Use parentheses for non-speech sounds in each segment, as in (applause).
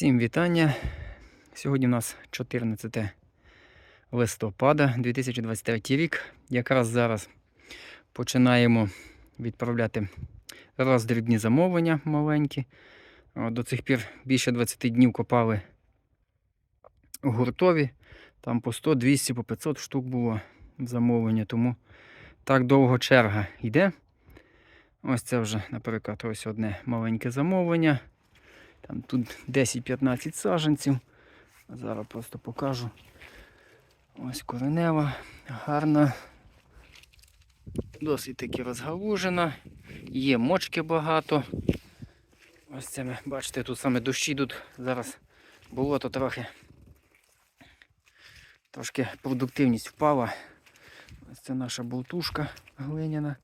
Всім вітання. Сьогодні у нас 14 листопада 2023 рік. Якраз зараз починаємо відправляти роздрібні замовлення маленькі. До цих пір більше 20 днів копали гуртові. Там по 100, 200, по 500 штук було замовлення, тому так довго черга йде. Ось це вже, наприклад, ось одне маленьке замовлення. Там тут 10-15 саджанців. Зараз просто покажу. Ось коренева, гарна, досить таки розгалужена. Є мочки багато. Ось це ми, бачите, тут саме дощі йдуть. Зараз болото трохи. Трошки продуктивність впала. Ось це наша болтушка глиняна.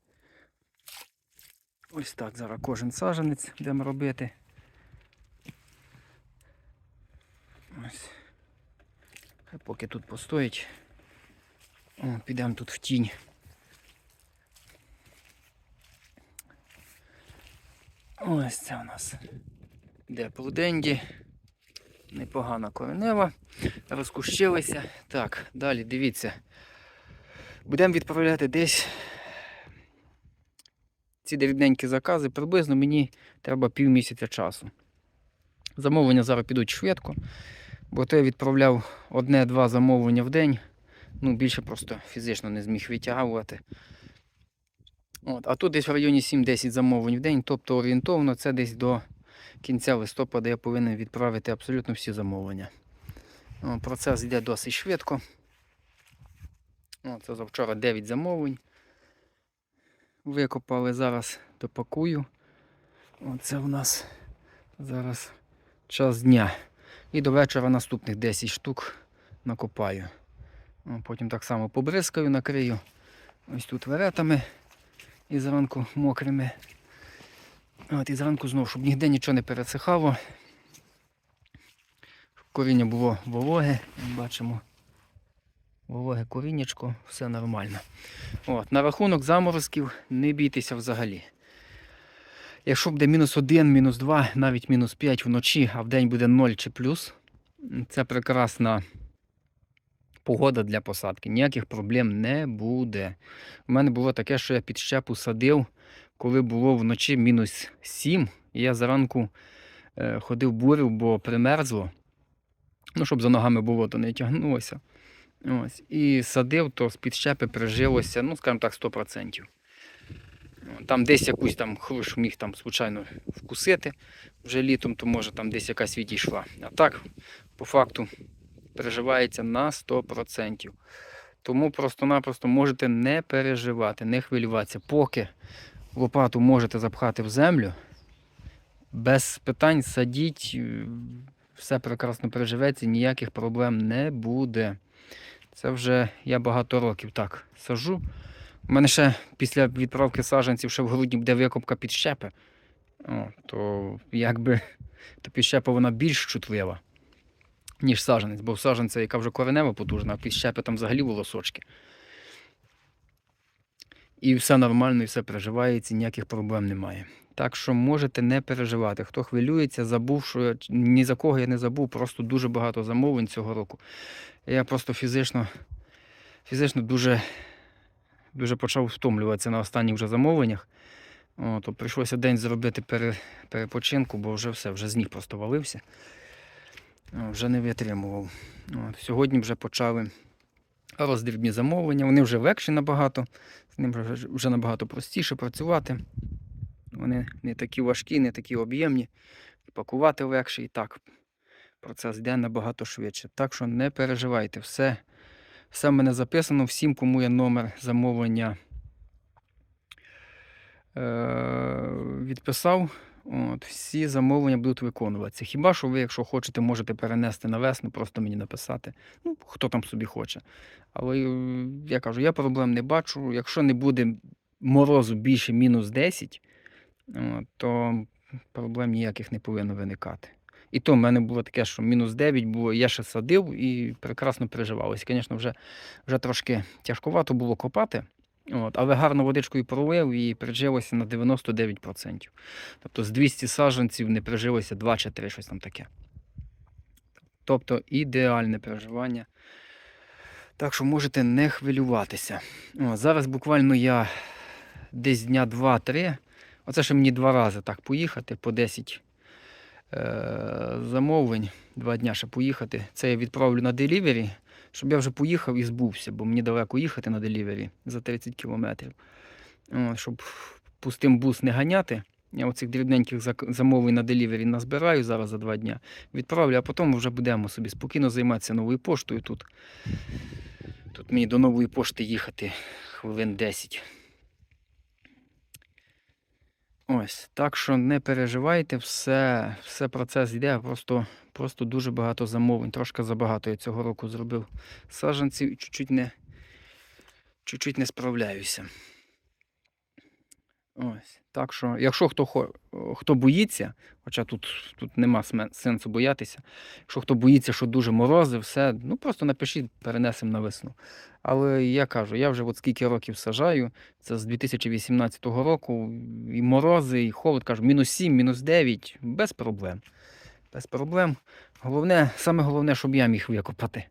Ось так зараз кожен саджанець будемо робити. Ось. Хай поки тут постоїть. Підемо тут в тінь. Ось це у нас. Де пруденді. Непогана коренева. Розкущилися. Так, далі дивіться. Будемо відправляти десь ці дрібненькі закази. Приблизно мені треба півмісяця часу. Замовлення зараз підуть швидко, бо то я відправляв одне-два замовлення в день. Ну, більше просто фізично не зміг витягувати. От, а тут десь в районі 7-10 замовлень в день, тобто орієнтовно це десь до кінця листопада я повинен відправити абсолютно всі замовлення. О, процес йде досить швидко. Це завчора 9 замовлень. Викопали зараз допакую. Оце у нас зараз час дня. І до вечора наступних 10 штук накопаю. Потім так само побризкаю, накрию. Ось тут веретами і зранку мокрими. От, і зранку знову, щоб ніде нічого не пересихало. Коріння було вологе, бачимо. Вологе коріннячко, все нормально. От, на рахунок заморозків не бійтеся взагалі. Якщо буде мінус 1, мінус 2, навіть мінус 5 вночі, а в день буде 0 чи плюс, це прекрасна погода для посадки. Ніяких проблем не буде. У мене було таке, що я під щепу садив, коли було вночі мінус 7, і я зранку е, ходив бурив, бо примерзло. Ну, щоб за ногами було, то не тягнулося. Ось. І садив, то з-під щепи прижилося, ну, скажімо так, 100%. Там десь якусь там хрущ міг там, звичайно, вкусити вже літом, то може там десь якась відійшла. А так, по факту, переживається на 100%. Тому просто-напросто можете не переживати, не хвилюватися. Поки лопату можете запхати в землю, без питань садіть, е, все прекрасно переживеться, ніяких проблем не буде. Це вже я багато років так сажу. У мене ще після відправки саджанців ще в грудні буде викопка під щепи. О, то якби то підщепа вона більш чутлива, ніж саджанець, бо в саджанця, яка вже коренева потужна, а під щепи там взагалі волосочки. І все нормально, і все переживається, ніяких проблем немає. Так що можете не переживати. Хто хвилюється, забув, що я- ні за кого я не забув, просто дуже багато замовлень цього року. Я просто фізично, фізично дуже, дуже почав втомлюватися на останніх вже замовленнях. О, то прийшлося день зробити пере, перепочинку, бо вже все, вже з ніг просто валився. Вже не витримував. От, сьогодні вже почали роздрібні замовлення. Вони вже легші набагато, з ним вже, вже набагато простіше працювати. Вони не такі важкі, не такі об'ємні. Пакувати легше і так. Процес йде набагато швидше. Так що не переживайте, все, все в мене записано, всім, кому є номер замовлення е- відписав. От, всі замовлення будуть виконуватися. Хіба що ви, якщо хочете, можете перенести на весну, просто мені написати. Ну, хто там собі хоче. Але е, я кажу, я проблем не бачу. Якщо не буде морозу більше мінус 10, от, то проблем ніяких не повинно виникати. І то в мене було таке, що мінус 9 було, я ще садив і прекрасно переживалося. Звісно, вже, вже трошки тяжкувато було копати, от, але гарно водичкою пролив і прижилося на 99%. Тобто з 200 саджанців не прижилося 2 чи 3, щось там таке. Тобто ідеальне переживання. Так що можете не хвилюватися. О, зараз буквально я десь дня 2-3. Оце ще мені два рази так поїхати по 10 е- замовлень. Два дня ще поїхати. Це я відправлю на делівері, щоб я вже поїхав і збувся, бо мені далеко їхати на делівері за 30 кілометрів. Щоб пустим бус не ганяти. Я оцих дрібненьких замовлень на делівері назбираю зараз за два дня. Відправлю, а потім вже будемо собі спокійно займатися новою поштою тут. Тут мені до нової пошти їхати хвилин 10. Ось, так що не переживайте, все, все процес йде, просто, просто дуже багато замовлень. Трошки забагато я цього року зробив саджанців і чуть-чуть не, чуть-чуть не справляюся. Ось. Так що, якщо хто, хто боїться, хоча тут, тут нема сенсу боятися, якщо хто боїться, що дуже морози, все, ну просто напишіть, перенесемо на весну. Але я кажу, я вже от скільки років сажаю, це з 2018 року, і морози, і холод, кажу, мінус 7, мінус 9, без проблем. Без проблем. Головне, саме головне, щоб я міг викопати.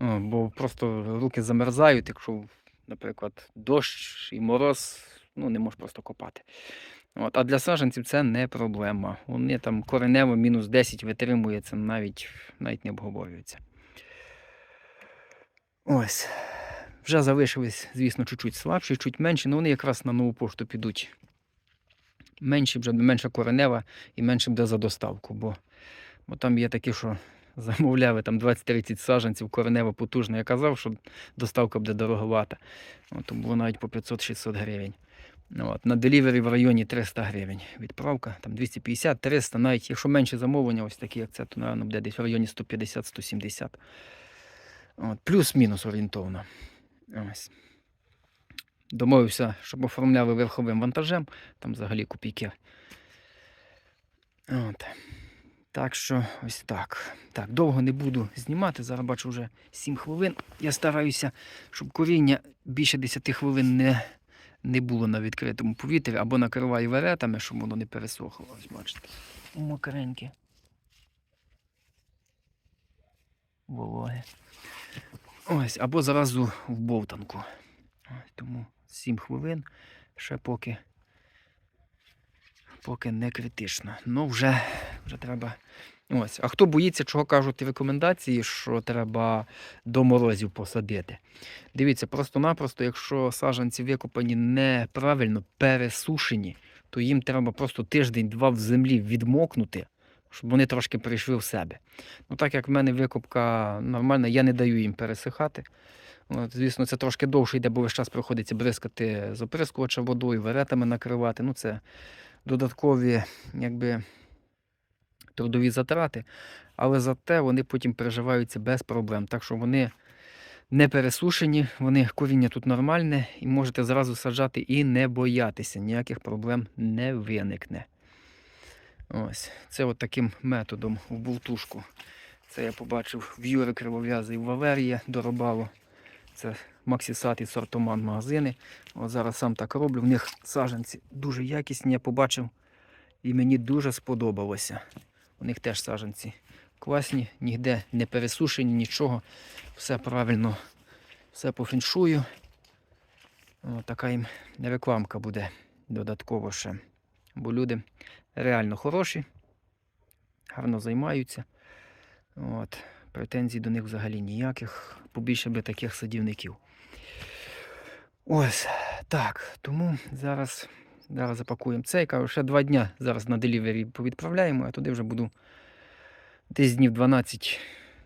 Бо просто руки замерзають, якщо, наприклад, дощ і мороз, ну не можеш просто копати. От, а для саджанців це не проблема. Вони там коренево мінус 10 витримує, це навіть, навіть не обговорюється. Ось. Вже залишились, звісно, чуть-чуть слабші, чуть менші, але вони якраз на нову пошту підуть. Менші вже менша коренева і менше буде за доставку, бо, бо там є такі, що (laughs) замовляли там 20-30 саджанців, коренева потужна. Я казав, що доставка буде дороговата. От, то було навіть по 500-600 гривень. От, на делівері в районі 300 гривень. Відправка, там 250-300, навіть якщо менше замовлення, ось такі, як це, то, напевно, буде десь в районі 150-170. От, Плюс-мінус орієнтовно. Ось. Домовився, щоб оформляли верховим вантажем, там взагалі копійки. От. Так що ось так. Так, довго не буду знімати. Зараз бачу вже 7 хвилин. Я стараюся, щоб коріння більше 10 хвилин не, не було на відкритому повітрі або накриваю веретами, щоб воно не пересохло. Ось бачите. Мокреньке. Вологе. Ось, або зразу в бовтанку. Тому 7 хвилин ще поки, поки не критично. Ну, вже, вже треба. Ось. А хто боїться, чого кажуть рекомендації, що треба до морозів посадити? Дивіться, просто-напросто, якщо саджанці викопані неправильно пересушені, то їм треба просто тиждень-два в землі відмокнути, щоб вони трошки прийшли в себе. Ну, так як в мене викопка нормальна, я не даю їм пересихати. От, звісно, це трошки довше йде, бо весь час приходиться бризкати з водою, веретами накривати. Ну, це додаткові якби, трудові затрати. Але зате вони потім переживаються без проблем. Так що вони не пересушені, вони коріння тут нормальне, і можете зразу саджати і не боятися, ніяких проблем не виникне. Ось, це от таким методом в бултушку. Це я побачив в Юри Кривов'язий в Валерія доробало. Це Максісат і сортоман магазини. От зараз сам так роблю. В них саджанці дуже якісні, я побачив. І мені дуже сподобалося. У них теж саджанці класні, ніде не пересушені, нічого. Все правильно, все по феншую. О, така їм рекламка буде додатково ще. Бо люди реально хороші, гарно займаються. От. Претензій до них взагалі ніяких. Побільше би таких садівників. Ось так. Тому зараз, зараз запакуємо цей. Кажу, ще два дня зараз на делівері повідправляємо, а туди вже буду десь днів 12,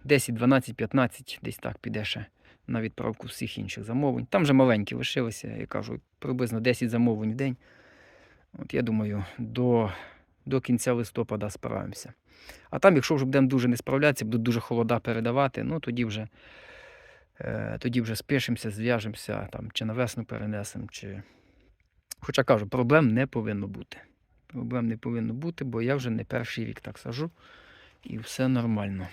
10, 12, 15, десь так піде ще на відправку всіх інших замовлень. Там вже маленькі лишилися, я кажу, приблизно 10 замовлень в день. От я думаю, до, до кінця листопада справимося. А там, якщо вже будемо дуже не справлятися, будуть дуже холода передавати, ну тоді вже, е, тоді вже спишемося, зв'яжемося, там, чи на весну перенесемо, чи. Хоча кажу, проблем не повинно бути. Проблем не повинно бути, бо я вже не перший рік так сажу. І все нормально.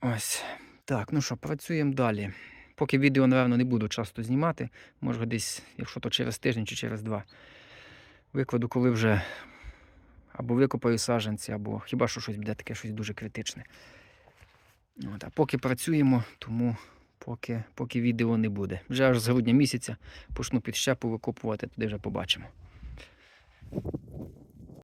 Ось. Так, ну що, працюємо далі. Поки відео, напевно, не буду часто знімати. Може десь, якщо то через тиждень чи через два. Викладу, коли вже або викопаю саджанці, або хіба що щось буде таке щось дуже критичне. От, а поки працюємо, тому поки поки відео не буде. Вже аж з грудня місяця почну підщепу викопувати, туди вже побачимо.